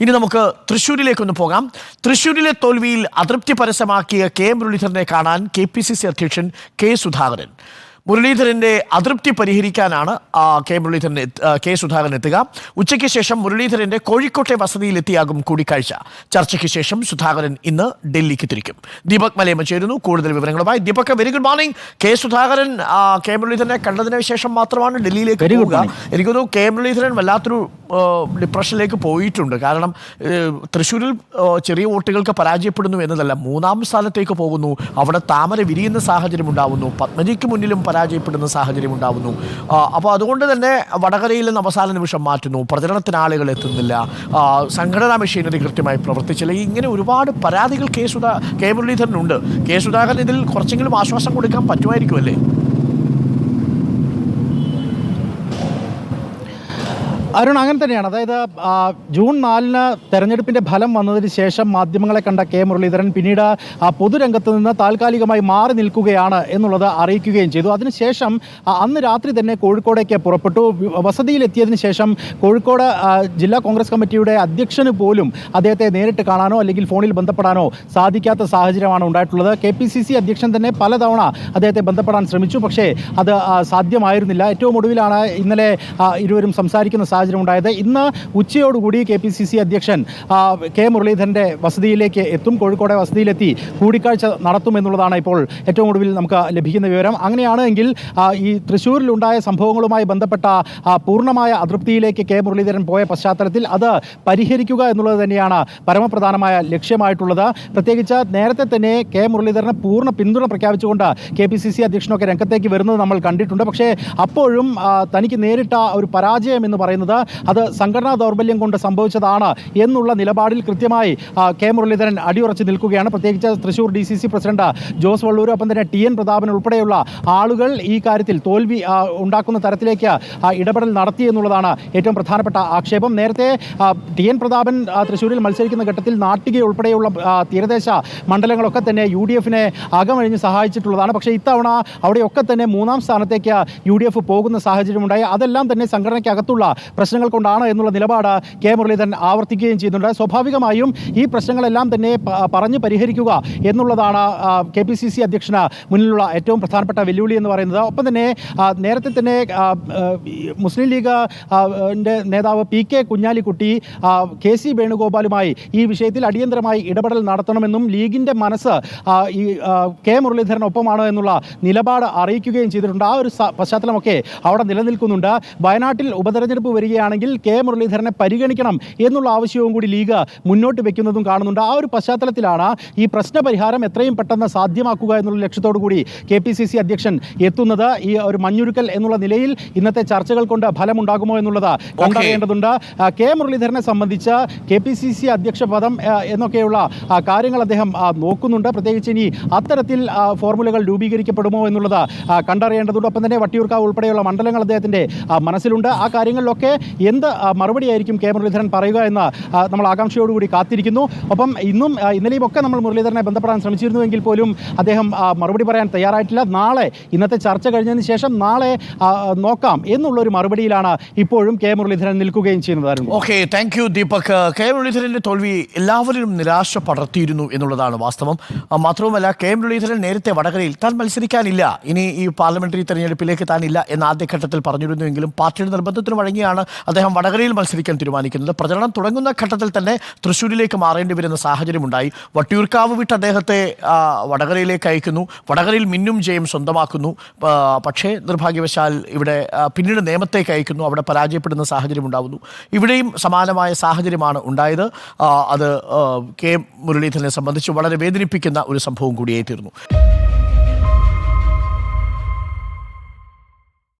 ഇനി നമുക്ക് തൃശ്ശൂരിലേക്കൊന്ന് പോകാം. തൃശ്ശൂരിലെ തോൽവിയിൽ അതൃപ്തി പരസ്യമാക്കിയ കെ മുരളീധരനെ കാണാൻ കെ പി സി സി അധ്യക്ഷൻ കെ സുധാകരൻ. മുരളീധരന്റെ അതൃപ്തി പരിഹരിക്കാനാണ് കെ മുരളീധരൻ കെ സുധാകരൻ എത്തുക. ഉച്ചയ്ക്ക് ശേഷം മുരളീധരന്റെ കോഴിക്കോട്ടെ വസതിയിലെത്തിയാകും കൂടിക്കാഴ്ച. ചർച്ചയ്ക്ക് ശേഷം സുധാകരൻ ഇന്ന് ഡൽഹിക്ക് തിരിക്കും. ദീപക് മലയമ്മ ചേരുന്നു. കൂടുതൽ വിവരങ്ങളുമായി Deepak very good morning K Sudhakaran K മുരളീധരനെ കണ്ടതിന് ശേഷം മാത്രമാണ് ഡൽഹിയിലേക്ക് പോവുക. എനിക്ക് തോന്നുന്നു കെ മുരളീധരൻ വല്ലാത്തൊരു ഡിപ്രഷനിലേക്ക് പോയിട്ടുണ്ട്. കാരണം തൃശ്ശൂരിൽ ചെറിയ വോട്ടുകൾക്ക് പരാജയപ്പെടുന്നു എന്നതല്ല. മൂന്നാം സ്ഥാനത്തേക്ക് പോകുന്നു. അവിടെ താമര വിരിയുന്ന സാഹചര്യം ഉണ്ടാവുന്നു. പത്മജിക്ക് മുന്നിലും പരാജയപ്പെടുന്ന സാഹചര്യം ഉണ്ടാവുന്നു. അപ്പോൾ അതുകൊണ്ട് തന്നെ വടകരയിൽ നിന്ന് അവസാന നിമിഷം മാറ്റുന്നു. പ്രചരണത്തിന് ആളുകൾ എത്തുന്നില്ല. സംഘടനാ മെഷീനറി കൃത്യമായി പ്രവർത്തിച്ചില്ല. ഇങ്ങനെ ഒരുപാട് പരാതികൾ കെ സുധാ കെ മുരളീധരനുണ്ട്. കെ സുധാകരൻ ഇതിൽ കുറച്ചെങ്കിലും ആശ്വാസം കൊടുക്കാൻ പറ്റുമായിരിക്കും അരുൺ അങ്ങനെ തന്നെയാണ്. അതായത് ജൂൺ നാലിന് തെരഞ്ഞെടുപ്പിന്റെ ഫലം വന്നതിന് ശേഷം മാധ്യമങ്ങളെ കണ്ട കെ മുരളീധരൻ പിന്നീട് പൊതുരംഗത്ത് നിന്ന് താൽക്കാലികമായി മാറി നിൽക്കുകയാണ് എന്നുള്ളത് അറിയിക്കുകയും ചെയ്തു. അതിനുശേഷം അന്ന് രാത്രി തന്നെ കോഴിക്കോടേക്ക് പുറപ്പെട്ടു. വസതിയിലെത്തിയതിന് ശേഷം കോഴിക്കോട് ജില്ലാ കോൺഗ്രസ് കമ്മിറ്റിയുടെ അധ്യക്ഷന് പോലും അദ്ദേഹത്തെ നേരിട്ട് കാണാനോ അല്ലെങ്കിൽ ഫോണിൽ ബന്ധപ്പെടാനോ സാധിക്കാത്ത സാഹചര്യമാണ് ഉണ്ടായിട്ടുള്ളത്. കെ പി സി സി അധ്യക്ഷൻ തന്നെ പലതവണ അദ്ദേഹത്തെ ബന്ധപ്പെടാൻ ശ്രമിച്ചു. പക്ഷേ അത് സാധ്യമായിരുന്നില്ല. ഏറ്റവും ഒടുവിലാണ് ഇന്നലെ ഇരുവരും സംസാരിക്കുന്ന സാഹചര്യം ഉണ്ടായത് ഇന്ന് ഉച്ചയോടുകൂടി കെ പി സി സി അധ്യക്ഷൻ കെ മുരളീധരന്റെ വസതിയിലേക്ക് എത്തും. കോഴിക്കോടെ വസതിയിലെത്തി കൂടിക്കാഴ്ച നടത്തുമെന്നുള്ളതാണ് ഇപ്പോൾ ഏറ്റവും ഒടുവിൽ നമുക്ക് ലഭിക്കുന്ന വിവരം. അങ്ങനെയാണെങ്കിൽ ഈ തൃശ്ശൂരിലുണ്ടായ സംഭവങ്ങളുമായി ബന്ധപ്പെട്ട പൂർണമായ അതൃപ്തിയിലേക്ക് കെ മുരളീധരൻ പോയ പശ്ചാത്തലത്തിൽ അത് പരിഹരിക്കുക എന്നുള്ളത് തന്നെയാണ് പരമപ്രധാനമായ ലക്ഷ്യമായിട്ടുള്ളത്. പ്രത്യേകിച്ച് നേരത്തെ തന്നെ കെ മുരളീധരന് പൂർണ പിന്തുണ പ്രഖ്യാപിച്ചുകൊണ്ട് കെ പി സി സി അധ്യക്ഷനൊക്കെ രംഗത്തേക്ക് വരുന്നത് നമ്മൾ കണ്ടിട്ടുണ്ട്. പക്ഷേ അപ്പോഴും തനിക്ക് നേരിട്ട ഒരു പരാജയം എന്ന് പറയുന്നത് അത് സംഘടനാ ദൗർബല്യം കൊണ്ട് സംഭവിച്ചതാണ് എന്നുള്ള നിലപാടിൽ കൃത്യമായി കെ മുരളീധരൻ അടിയുറച്ച് നിൽക്കുകയാണ്. പ്രത്യേകിച്ച് Thrissur D C C president Jose Vallur ഒപ്പം തന്നെ ടി എൻ പ്രതാപൻ ഉൾപ്പെടെയുള്ള ആളുകൾ ഈ കാര്യത്തിൽ തോൽവി ഉണ്ടാക്കുന്ന തരത്തിലേക്ക് ഇടപെടൽ നടത്തി എന്നുള്ളതാണ് ഏറ്റവും പ്രധാനപ്പെട്ട ആക്ഷേപം. നേരത്തെ ടി എൻ പ്രതാപൻ തൃശ്ശൂരിൽ മത്സരിക്കുന്ന ഘട്ടത്തിൽ നാട്ടിക ഉൾപ്പെടെയുള്ള തീരദേശ മണ്ഡലങ്ങളൊക്കെ തന്നെ യു ഡി എഫിനെ അകമഴിഞ്ഞ് സഹായിച്ചിട്ടുള്ളതാണ്. പക്ഷേ ഇത്തവണ അവിടെയൊക്കെ തന്നെ മൂന്നാം സ്ഥാനത്തേക്ക് യു ഡി എഫ് പോകുന്ന സാഹചര്യമുണ്ടായി. അതെല്ലാം തന്നെ സംഘടനയ്ക്കകത്തുള്ള പ്രശ്നങ്ങൾ കൊണ്ടാണ് എന്നുള്ള നിലപാട് കെ മുരളീധരൻ ആവർത്തിക്കുകയും ചെയ്യുന്നുണ്ട്. സ്വാഭാവികമായും ഈ പ്രശ്നങ്ങളെല്ലാം തന്നെ പറഞ്ഞു പരിഹരിക്കുക എന്നുള്ളതാണ് കെ പി സി സി അധ്യക്ഷന് മുന്നിലുള്ള ഏറ്റവും പ്രധാനപ്പെട്ട വെല്ലുവിളി എന്ന് പറയുന്നത്. ഒപ്പം തന്നെ നേരത്തെ തന്നെ മുസ്ലിം ലീഗ് നേതാവ് P K Kunhalikutty K C വേണുഗോപാലുമായി ഈ വിഷയത്തിൽ അടിയന്തരമായി ഇടപെടൽ നടത്തണമെന്നും ലീഗിന്റെ മനസ്സ് ഈ കെ മുരളീധരനൊപ്പമാണ് എന്നുള്ള നിലപാട് അറിയിക്കുകയും ചെയ്തിട്ടുണ്ട്. ആ ഒരു പശ്ചാത്തലമൊക്കെ അവിടെ നിലനിൽക്കുന്നുണ്ട്. വയനാട്ടിൽ ഉപതെരഞ്ഞെടുപ്പ് വരികയാണെങ്കിൽ കെ മുരളീധരനെ പരിഗണിക്കണം എന്നുള്ള ആവശ്യവും കൂടി ലീഗ് മുന്നോട്ട് വെക്കുന്നതും കാണുന്നുണ്ട്. ആ ഒരു പശ്ചാത്തലത്തിലാണ് ഈ പ്രശ്ന പരിഹാരം എത്രയും പെട്ടെന്ന് സാധ്യമാക്കുക എന്നുള്ള ലക്ഷ്യത്തോടു കൂടി കെ പി സി സി അധ്യക്ഷൻ എത്തുന്നത് ഈ ഒരു മഞ്ഞുരുക്കൽ എന്നുള്ള നിലയിൽ ഇന്നത്തെ ചർച്ചകൾ കൊണ്ട് ഫലമുണ്ടാകുമോ എന്നുള്ളത് കണ്ടറിയേണ്ടതുണ്ട്. കെ മുരളീധരനെ സംബന്ധിച്ച് കെ പി സി സി അധ്യക്ഷ പദം എന്നൊക്കെയുള്ള കാര്യങ്ങൾ അദ്ദേഹം നോക്കുന്നുണ്ട്. പ്രത്യേകിച്ച് ഇനി അത്തരത്തിൽ ഫോർമുലകൾ രൂപീകരിക്കപ്പെടുമോ എന്നുള്ളത് കണ്ടറിയേണ്ടതുണ്ട്. ഒപ്പം തന്നെ വട്ടിയൂർക്കാവ് ഉൾപ്പെടെയുള്ള മണ്ഡലങ്ങൾ അദ്ദേഹത്തിന്റെ മനസ്സിലുണ്ട്. ആ കാര്യങ്ങളിലൊക്കെ എന്ത് മറുപടി മറുപടിയായിരിക്കും കെ. മുരളീധരൻ പറയുക എന്ന് നമ്മൾ ആകാംക്ഷയോടുകൂടി കാത്തിരിക്കുന്നു. ഒപ്പം ഇന്നും ഇന്നലെയും ഒക്കെ നമ്മൾ മുരളീധരനെ ബന്ധപ്പെടാൻ ശ്രമിച്ചിരുന്നുവെങ്കിൽ പോലും അദ്ദേഹം മറുപടി പറയാൻ തയ്യാറായിട്ടില്ല. നാളെ ഇന്നത്തെ ചർച്ച കഴിഞ്ഞതിന് ശേഷം നാളെ നോക്കാം എന്നുള്ളൊരു മറുപടിയിലാണ് ഇപ്പോഴും കെ. മുരളീധരൻ നിൽക്കുകയും ചെയ്യുന്നത് Arun. Okay thank you Deepak. K. മുരളീധരന്റെ തോൽവി എല്ലാവരിലും നിരാശ പടർത്തിയിരുന്നു എന്നുള്ളതാണ് വാസ്തവം. മാത്രവുമല്ല കെ. മുരളീധരൻ നേരത്തെ വടകരയിൽ താൻ മത്സരിക്കാനില്ല. ഇനി ഈ പാർലമെന്ററി തെരഞ്ഞെടുപ്പിലേക്ക് താനില്ല എന്ന ആദ്യഘട്ടത്തിൽ പറഞ്ഞിരുന്നുവെങ്കിലും പാർട്ടിയുടെ നിർബന്ധത്തിന് വഴങ്ങിയാണ് അദ്ദേഹം വടകരയിൽ മത്സരിക്കാൻ തീരുമാനിക്കുന്നത്. പ്രചരണം തുടങ്ങുന്ന ഘട്ടത്തിൽ തന്നെ തൃശ്ശൂരിലേക്ക് മാറേണ്ടി വരുന്ന സാഹചര്യമുണ്ടായി. വട്ടിയൂർക്കാവ് വിട്ട് അദ്ദേഹത്തെ വടകരയിലേക്ക് അയക്കുന്നു. വടകരയിൽ മിന്നും ജയം സ്വന്തമാക്കുന്നു. പക്ഷേ നിർഭാഗ്യവശാൽ ഇവിടെ പിന്നീട് നിയമത്തേക്ക് അയക്കുന്നു. അവിടെ പരാജയപ്പെടുന്ന സാഹചര്യം ഉണ്ടാകുന്നു ഇവിടെയും സമാനമായ സാഹചര്യമാണ് ഉണ്ടായത്. അത് കെ മുരളീധരനെ സംബന്ധിച്ച് വളരെ വേദനിപ്പിക്കുന്ന ഒരു സംഭവം കൂടിയായി തീർന്നു